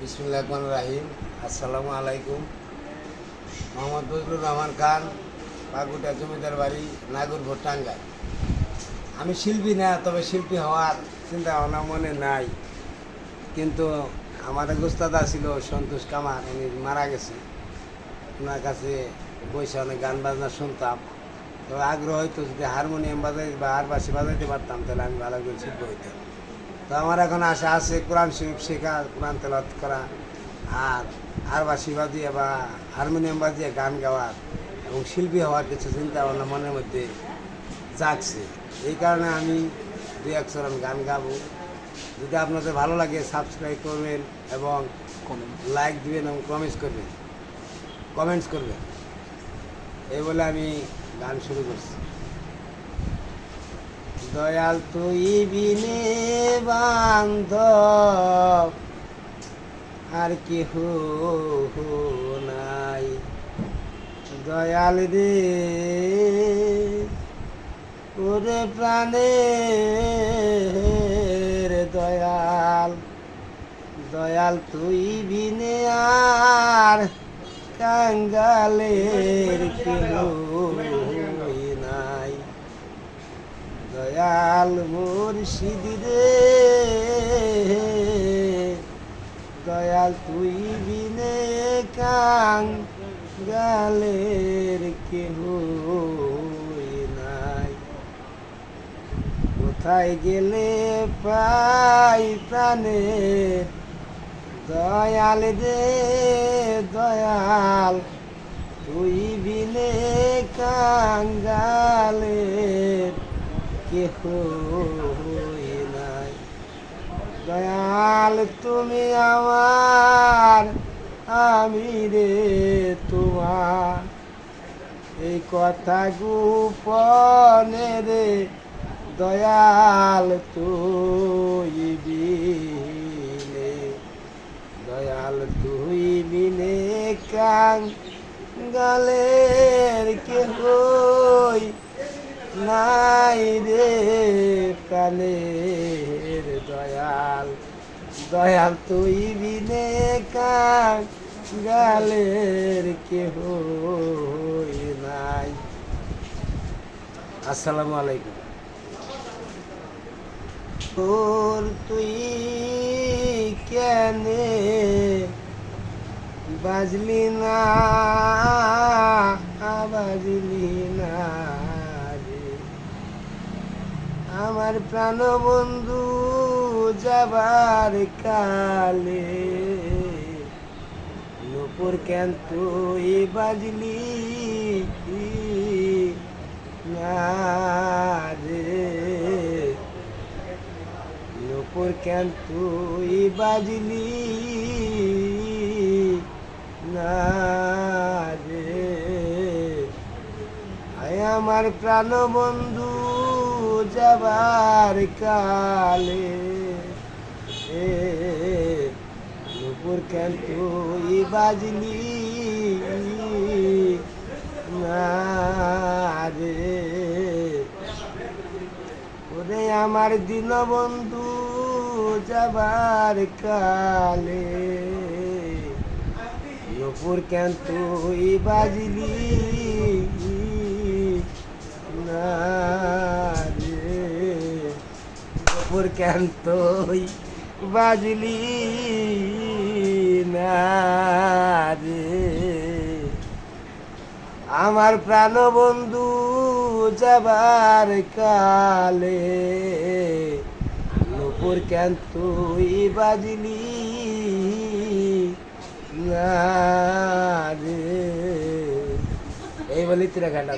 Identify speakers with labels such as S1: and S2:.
S1: বিসমুল্লাহ রহমান রাহিম। আসসালামু আলাইকুম। মোহাম্মদ বজলুর রহমান খান পাকুটা জমিদার বাড়ি, নাগরপুর টাঙ্গাই আমি শিল্পী না, তবে শিল্পী হওয়ার চিন্তা ভাবনা মনে নাই। কিন্তু আমার এক উস্তাদ ছিল সন্তোষ কামার, উনি মারা গেছে। ওনার কাছে বসে অনেক গান বাজনা শুনতাম। তো আগ্রহ হয়তো যদি হারমোনিয়াম বাজাই বা আর বাসি বাজাইতে পারতাম, তাহলে আমি ভালো করে শিল্প হইতাম। তো আমার এখন আশা আছে কোরআন শরীফ শেখা কোরআন তেলাত করা আর আর বাসি বাজিয়ে বা হারমোনিয়াম বাজিয়ে গান গাওয়ার এবং শিল্পী হওয়ার কিছু চিন্তা ভাবনা মনের মধ্যে জাগছে। এই কারণে আমি দু এক চরণ গান গাবো। যদি আপনাদের ভালো লাগে সাবস্ক্রাইব করবেন এবং লাইক দিবেন এবং কমেন্টস করবেন। কমেন্টস করবেন। এই বলে আমি গান শুরু করছি। দয়াল তুই বিনে বান্ধব, আর কেহ নাই। দয়াল রে, ওরে প্রাণের দয়াল দয়াল তুই বিনে আর কাঙ্গালের নাই। দয়াল মুর্শিদ দয়াল তুই বিনে কাং গালের কেহ নাই। কোথায় গেলে পাই প্রাণের দয়াল রে, দয়াল তুই বিনে কাঙ্গালের কেহ দয়াল তুমি আমার, আমি রে তোমার। এই কথা গোপনে রে, দয়াল তুই বিনে দয়াল তুই বিনে কাং গালের কে হই নাই রে দয়াল দয়াল তুই বিনে গালের কে হই নাই। আসসালামু আলাইকুম। তোর তুই কেনে বাজলি না বাজলি না আমার প্রাণ বন্ধু যাবার কালে। নুপুর কেন তুই বাজলি রে। নুপুর কেন তুই বাজলি না আমার প্রাণ বন্ধু যাবার কালে। এ, নুপুর কেন তুই বাজলি? না ওরে আমার দিন বন্ধু যাবার কালে, নুপুর কেন তুই বাজলি? না কেন তুই বাজলি না রে। আমার প্রাণ বন্ধু যাবার কালে নুপুর কেন তুই বাজলি না রে। এই বলি তুই গানটা